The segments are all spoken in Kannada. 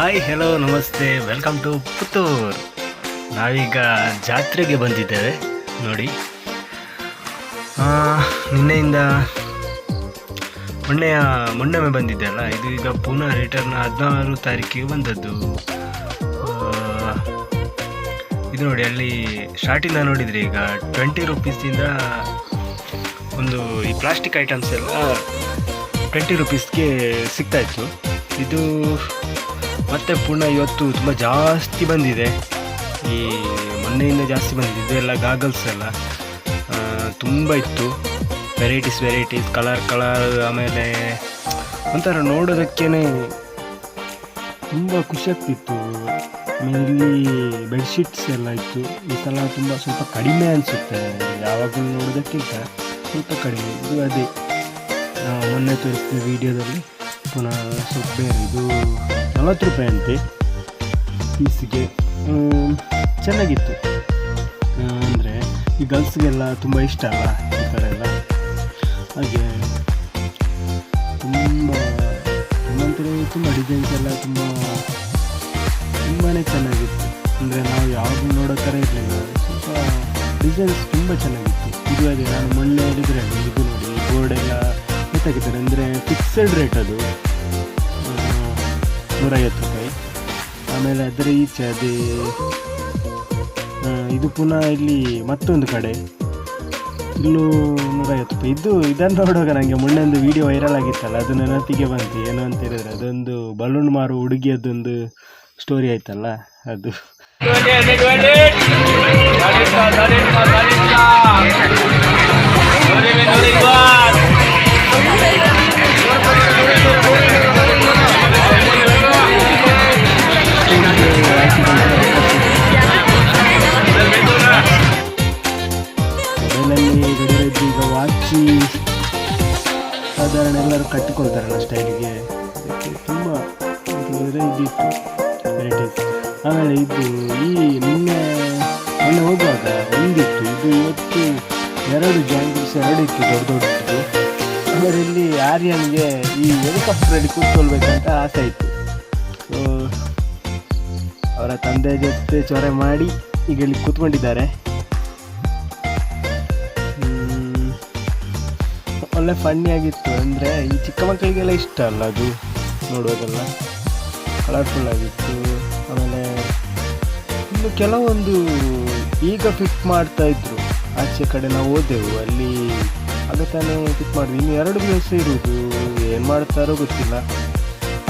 ಹಾಯ್ ಹೆಲೋ ನಮಸ್ತೆ. ವೆಲ್ಕಮ್ ಟು ಪುತ್ತೂರ್ ನಾವೀಗ ಜಾತ್ರೆಗೆ ಬಂದಿದ್ದೇವೆ. ನೋಡಿ. ನಿನ್ನೆಯಿಂದ ಮೊನ್ನೆಯ ಮೊನ್ನೆಮೆ ಬಂದಿದ್ದೆ ಅಲ್ಲ? ಇದು ಈಗ ಪುನಃ ರಿಟರ್ನ್ ಹದಿನಾರು ತಾರೀಕಿಗೆ ಬಂದದ್ದು. ಇದು ನೋಡಿ, ಅಲ್ಲಿ ಸ್ಟಾರ್ಟಿಂದ ನೋಡಿದ್ರಿ ಈಗ. ಟ್ವೆಂಟಿ ರುಪೀಸಿಂದ ಒಂದು ಈ ಪ್ಲಾಸ್ಟಿಕ್ ಐಟಮ್ಸ್ ಎಲ್ಲ ಟ್ವೆಂಟಿ ರುಪೀಸ್ಗೆ ಸಿಗ್ತಾ ಇತ್ತು. ಇದು ಮತ್ತೆ ಪುನಃ ಇವತ್ತು ತುಂಬ ಜಾಸ್ತಿ ಬಂದಿದೆ. ಈ ಮೊನ್ನೆಯಿಂದ ಜಾಸ್ತಿ ಬಂದಿದೆ. ಇದೆಲ್ಲ ಗಾಗಲ್ಸ್ ಎಲ್ಲ ತುಂಬ ಇತ್ತು. ವೆರೈಟೀಸ್ ವೆರೈಟೀಸ್ ಕಲರ್ ಕಲರ್ ಆಮೇಲೆ ಒಂಥರ ನೋಡೋದಕ್ಕೇನೆ ತುಂಬ ಖುಷಿ ಆಗ್ತಿತ್ತು. ಇಲ್ಲಿ ಬೆಡ್ಶೀಟ್ಸ್ ಎಲ್ಲ ಇತ್ತು. ಈ ಸಲ ತುಂಬ ಸ್ವಲ್ಪ ಕಡಿಮೆ ಅನಿಸುತ್ತೆ. ಯಾವಾಗಲೂ ನೋಡೋದಕ್ಕಿಂತ ಸ್ವಲ್ಪ ಕಡಿಮೆ. ಇದು ಅದೇ ಮೊನ್ನೆ ತೋರಿಸ್ತೀವಿ ವಿಡಿಯೋದಲ್ಲಿ ಪುನಃ ಸ್ವಲ್ಪ ಇದು ನಲವತ್ತು ರೂಪಾಯಿ ಅಂತೆ. ಪೀಸಿಗೆ ಚೆನ್ನಾಗಿತ್ತು. ಅಂದರೆ ಈ ಗರ್ಲ್ಸ್ಗೆಲ್ಲ ತುಂಬ ಇಷ್ಟ ಅಲ್ಲ, ಈ ಥರ ಎಲ್ಲ. ಹಾಗೆ ತುಂಬ ನಮ್ಮಂತರ ತುಂಬ ಡಿಸೈನ್ಸ್ ಎಲ್ಲ ತುಂಬ ತುಂಬಾ ಚೆನ್ನಾಗಿತ್ತು. ಅಂದರೆ ನಾವು ಯಾವುದು ನೋಡೋ ಥರ ಇರಲಿಲ್ಲ. ಸ್ವಲ್ಪ ಡಿಸೈನ್ಸ್ ತುಂಬ ಚೆನ್ನಾಗಿತ್ತು. ಇದು ಅದೇ ನಾನು ಮೊನ್ನೆ ಹೇಳಿದ್ರೆ ಇದು ನೋಡಿ ಬೋರ್ಡೆಲ್ಲ ಎತ್ತಾಕಿದ್ದಾರೆ ಅಂದರೆ ಫಿಕ್ಸೆಡ್ ರೇಟ್ ಅದು. ನೂರೈವತ್ತು ರೂಪಾಯಿ. ಆಮೇಲೆ ಅದರ ಈಚೆ ಅದೇ ಇದು ಪುನಃ ಇಲ್ಲಿ ಮತ್ತೊಂದು ಕಡೆ. ಇಲ್ಲೂ ನೂರೈವತ್ತು ರೂಪಾಯಿ. ಇದು, ಇದನ್ನು ನೋಡುವಾಗ ನನಗೆ ಮೊನ್ನೆ ಒಂದು ವಿಡಿಯೋ ವೈರಲ್ ಆಗಿತ್ತಲ್ಲ, ಅದು ನೆನಪಿಗೆ ಬಂತು. ಏನು ಅಂತ ಹೇಳಿದ್ರೆ, ಅದೊಂದು ಬಲೂನ್ ಮಾರು ಹುಡುಗಿಯದೊಂದು ಸ್ಟೋರಿ ಆಯ್ತಲ್ಲ, ಅದು. ವಾಚಿ ಸಾಧಾರಣ ಎಲ್ಲರೂ ಕಟ್ಟಿಕೊಳ್ತಾರಲ್ಲ ಸ್ಟೈಲಿಗೆ. ತುಂಬ ಇದ್ದಿತ್ತು ಆಮೇಲೆ ಇದು ಈ ನಿನ್ನೆ, ಮೊನ್ನೆ ಹೋಗುವಾಗ ಒಂದಿತ್ತು. ಇದು ಇವತ್ತು ಎರಡು ಜಾಂಗಲ್ಸ್ ಎರಡು ಇತ್ತು, ದೊಡ್ಡ ದೊಡ್ಡದು. ಅದರಲ್ಲಿ ಆರ್ಯನ್ಗೆ ಈ ಹೆಲಿಕಾಪ್ಟರಲ್ಲಿ ಕೂತ್ಕೊಳ್ಬೇಕಂತ ಆಸೆ ಇತ್ತು. ಅವರ ತಂದೆ ಜೊತೆ ಚೊರೆ ಮಾಡಿ ಈಗ ಇಲ್ಲಿ ಕೂತ್ಕೊಂಡಿದ್ದಾರೆ. ಒಳ್ಳೆ ಫನ್ನಿಯಾಗಿತ್ತು ಅಂದರೆ ಈ ಚಿಕ್ಕ ಮಕ್ಕಳಿಗೆಲ್ಲ ಇಷ್ಟ ಅಲ್ಲ ಅದು ನೋಡೋದೆಲ್ಲ ಕಲರ್ಫುಲ್ ಆಗಿತ್ತು, ಆಮೇಲೆ ಇನ್ನು ಕೆಲವೊಂದು ಈಗ ಫಿಟ್ ಮಾಡ್ತಾ ಇದ್ರು. ಆಚೆ ಕಡೆ ನಾವು ಹೋದೆವು, ಅಲ್ಲಿ ಆಗ ತಾನೇ ಫಿಟ್ ಮಾಡಿದ್ವಿ ಇನ್ನು ಎರಡು ದಿವಸ ಇರುವುದು ಏನು ಮಾಡ್ತಾರೋ ಗೊತ್ತಿಲ್ಲ.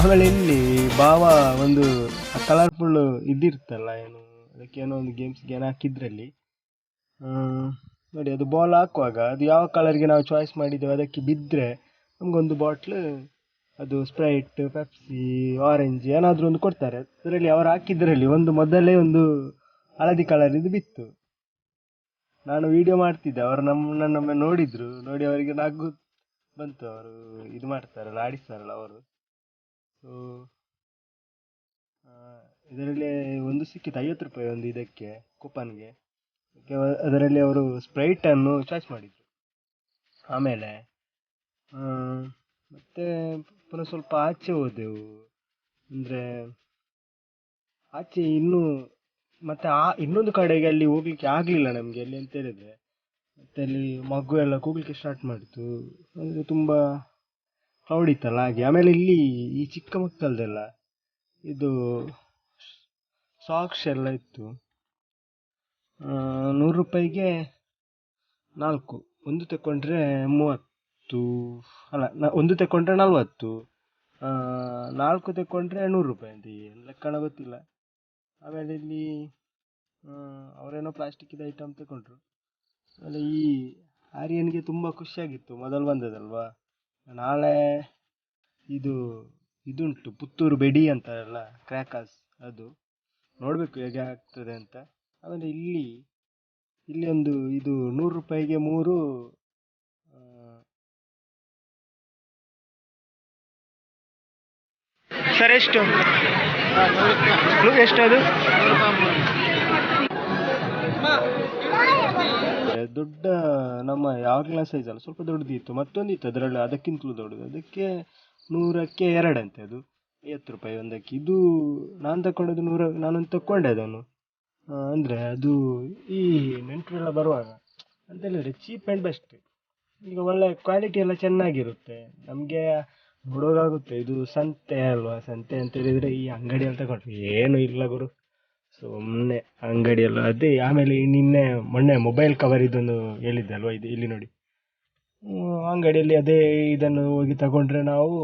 ಆಮೇಲೆ ಇಲ್ಲಿ ಬಾವ ಒಂದು ಕಲರ್ಫುಲ್ ಇದಿರ್ತಲ್ಲ, ಏನು, ಅದಕ್ಕೆ ಏನೋ ಒಂದು ಗೇಮ್ಸ್ಗೆ ಏನೋ ಹಾಕಿದ್ರಲ್ಲಿ. ನೋಡಿ, ಅದು ಬಾಲ್ ಹಾಕುವಾಗ, ಅದು ಯಾವ ಕಲರ್ಗೆ ನಾವು ಚಾಯ್ಸ್ ಮಾಡಿದ್ದೇವೆ, ಅದಕ್ಕೆ ಬಿದ್ದರೆ ನಮಗೊಂದು ಬಾಟ್ಲು ಅದು ಸ್ಪ್ರೈಟ್ ಪೆಪ್ಸಿ ಆರೆಂಜ್ ಏನಾದರೂ ಒಂದು ಕೊಡ್ತಾರೆ. ಅದರಲ್ಲಿ ಅವರು ಹಾಕಿದ್ರಲ್ಲಿ ಒಂದು ಮೊದಲೇ ಒಂದು ಹಳದಿ ಕಲರ್ ಇದು ಬಿತ್ತು. ನಾನು ವಿಡಿಯೋ ಮಾಡ್ತಿದ್ದೆ, ಅವರು ನಮ್ಮನ್ನ ನಮ್ಮನ್ನ ನೋಡಿದ್ರು. ನೋಡಿ, ಅವರಿಗೆ ನಗು ಬಂತು. ಅವರು ಇದು ಮಾಡ್ತಾರಲ್ಲ, ಆಡಿಸ್ತಾರಲ್ಲ ಅವರು. ಸೊ ಇದರಲ್ಲಿ ಒಂದು ಸಿಕ್ಕಿತ್ತು, ಐವತ್ತು ರೂಪಾಯಿ ಒಂದು ಇದಕ್ಕೆ ಕೂಪನ್ಗೆ ಅದರಲ್ಲಿ ಅವರು ಸ್ಪ್ರೈಟನ್ನು ಚಾಯ್ಸ್ ಮಾಡಿದರು. ಆಮೇಲೆ ಮತ್ತೆ ಪುನಃ ಸ್ವಲ್ಪ ಆಚೆ ಹೋದೆವು. ಅಂದರೆ, ಆಚೆ ಇನ್ನೂ, ಮತ್ತೆ ಆ, ಇನ್ನೊಂದು ಕಡೆಗೆ ಅಲ್ಲಿ ಹೋಗ್ಲಿಕ್ಕೆ ಆಗಲಿಲ್ಲ ನಮಗೆ ಅಲ್ಲಿ ಅಂತ ಹೇಳಿದರೆ. ಮತ್ತೆ ಅಲ್ಲಿ ಮಗು ಎಲ್ಲ ಕೂಗ್ಲಿಕ್ಕೆ ಸ್ಟಾರ್ಟ್ ಮಾಡಿತು. ಅಂದರೆ ತುಂಬ ಇತ್ತಲ್ಲ ಹಾಗೆ. ಆಮೇಲೆ ಇಲ್ಲಿ ಈ ಚಿಕ್ಕ ಮಕ್ಕಳದೆಲ್ಲ, ಇದು ಸಾಕ್ಸ್ ಎಲ್ಲ ಇತ್ತು. ನೂರು ರೂಪಾಯಿಗೆ ನಾಲ್ಕು. ಒಂದು ತಗೊಂಡ್ರೆ ಮೂವತ್ತು. ಅಲ್ಲ, ನ- ಒಂದು ತಗೊಂಡ್ರೆ ನಲವತ್ತು. ನಾಲ್ಕು ತಗೊಂಡ್ರೆ ನೂರು ರೂಪಾಯಿ ಅಂತ ಏನು ಲೆಕ್ಕಣ ಗೊತ್ತಿಲ್ಲ. ಆಮೇಲೆ ಇಲ್ಲಿ ಅವರೇನೋ ಪ್ಲಾಸ್ಟಿಕ್ಕಿದ ಐಟಮ್ ತಗೊಂಡ್ರು ಆಮೇಲೆ ಈ ಆರ್ಯನ್ಗೆ ತುಂಬ ಖುಷಿಯಾಗಿತ್ತು ಮೊದಲು ಬಂದದಲ್ವಾ ನಾಳೆ ಇದು, ಇದುಂಟು, ಪುತ್ತೂರು ಬೆಡಿ ಅಂತಾರಲ್ಲ ಕ್ರ್ಯಾಕರ್ಸ್ ಅದು. ನೋಡಬೇಕು ಹೇಗೆ ಆಗ್ತದೆ ಅಂತ. ಆಮೇಲೆ ಇಲ್ಲಿ ಇಲ್ಲಿ ಒಂದು ಇದು ನೂರು ರೂಪಾಯಿಗೆ ಮೂರು ಸರ್ ಎಷ್ಟು? ಎಷ್ಟು ಅದು? ದೊಡ್ಡ ನಮ್ಮ ಯಾವ ಸೈಜ್ ಅಲ್ಲ ಸ್ವಲ್ಪ ದೊಡ್ಡದಿತ್ತು ಮತ್ತೊಂದಿತ್ತು ಅದರಲ್ಲಿ ಅದಕ್ಕಿಂತಲೂ ದೊಡ್ಡದು ಅದಕ್ಕೆ ನೂರಕ್ಕೆ ಎರಡಂತೆ ಅದು ಐವತ್ತು ರೂಪಾಯಿ ಒಂದಕ್ಕೆ. ಇದು ನಾನು ತಗೊಂಡದ್ದು ನೂರ ನಾನೊಂದು ತಗೊಂಡೆ ಅದನ್ನು. ಅಂದ್ರೆ ಅದು ಈ ನೆಂಟರೆಲ್ಲ ಬರುವಾಗ ಅಂತ ಹೇಳಿದ್ರೆ ಚೀಪ್ ಆ್ಯಂಡ್ ಬೆಸ್ಟ್ ಈಗ ಒಳ್ಳೆಯ ಕ್ವಾಲಿಟಿ ಎಲ್ಲ ಚೆನ್ನಾಗಿರುತ್ತೆ. ನಮಗೆ ನೋಡುವಾಗಾಗುತ್ತೆ ಇದು ಸಂತೆ ಅಲ್ವಾ, ಸಂತೆ ಅಂತ ಹೇಳಿದ್ರೆ ಈ ಅಂಗಡಿಯಲ್ಲಿ ತಗೊಂಡ್ರೆ ಏನು ಇಲ್ಲ ಗುರು. ಸುಮ್ಮನೆ ಅಂಗಡಿಯಲ್ಲ ಅದೇ, ಆಮೇಲೆ ನಿನ್ನೆ, ಮೊನ್ನೆ ಮೊಬೈಲ್ ಕವರ್ ಇದೊಂದು ಹೇಳಿದ್ದೆ ಅಲ್ವಾ, ಇದು ಇಲ್ಲಿ ನೋಡಿ. ಅಂಗಡಿಯಲ್ಲಿ ಅದೇ ಇದನ್ನು ಹೋಗಿ ತಗೊಂಡ್ರೆ ನಾವು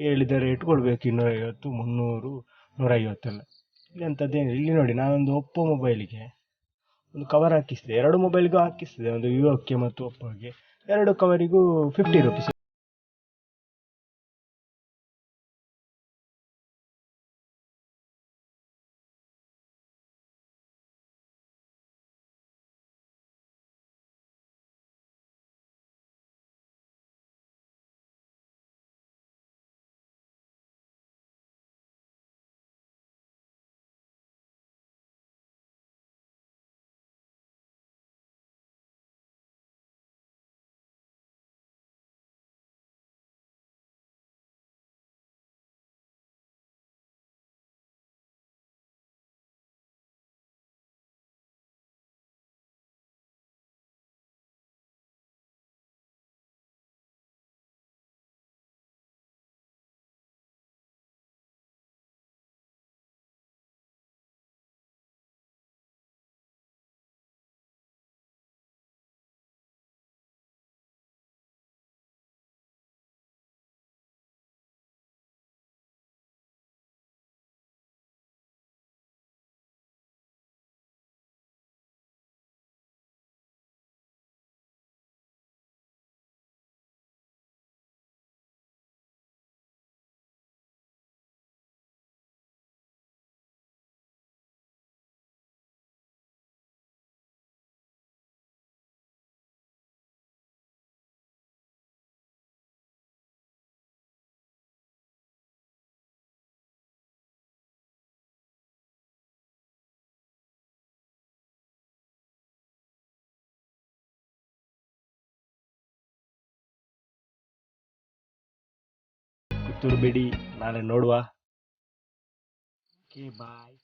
ಹೇಳಿದ ರೇಟ್ ಕೊಡಬೇಕು, ಇನ್ನೂರೈವತ್ತು, ಮುನ್ನೂರು, ನೂರೈವತ್ತೆಲ್ಲ. ಇಲ್ಲಿ ಇಲ್ಲಿ ನೋಡಿ, ನಾನೊಂದು ಒಪ್ಪೋ ಮೊಬೈಲಿಗೆ ಒಂದು ಕವರ್ ಹಾಕಿಸಿದೆ. ಎರಡು ಮೊಬೈಲ್ಗೂ ಹಾಕಿಸಿದೆ. ಒಂದು ವಿವೋಕ್ಕೆ ಮತ್ತು ಒಪ್ಪೋಗೆ ಎರಡು ಕವರಿಗೂ ಫಿಫ್ಟಿ ರುಪೀಸ್ ಪುತ್ತೂರು ಬಿಡಿ ನಾಳೆ ನೋಡುವ. Okay bye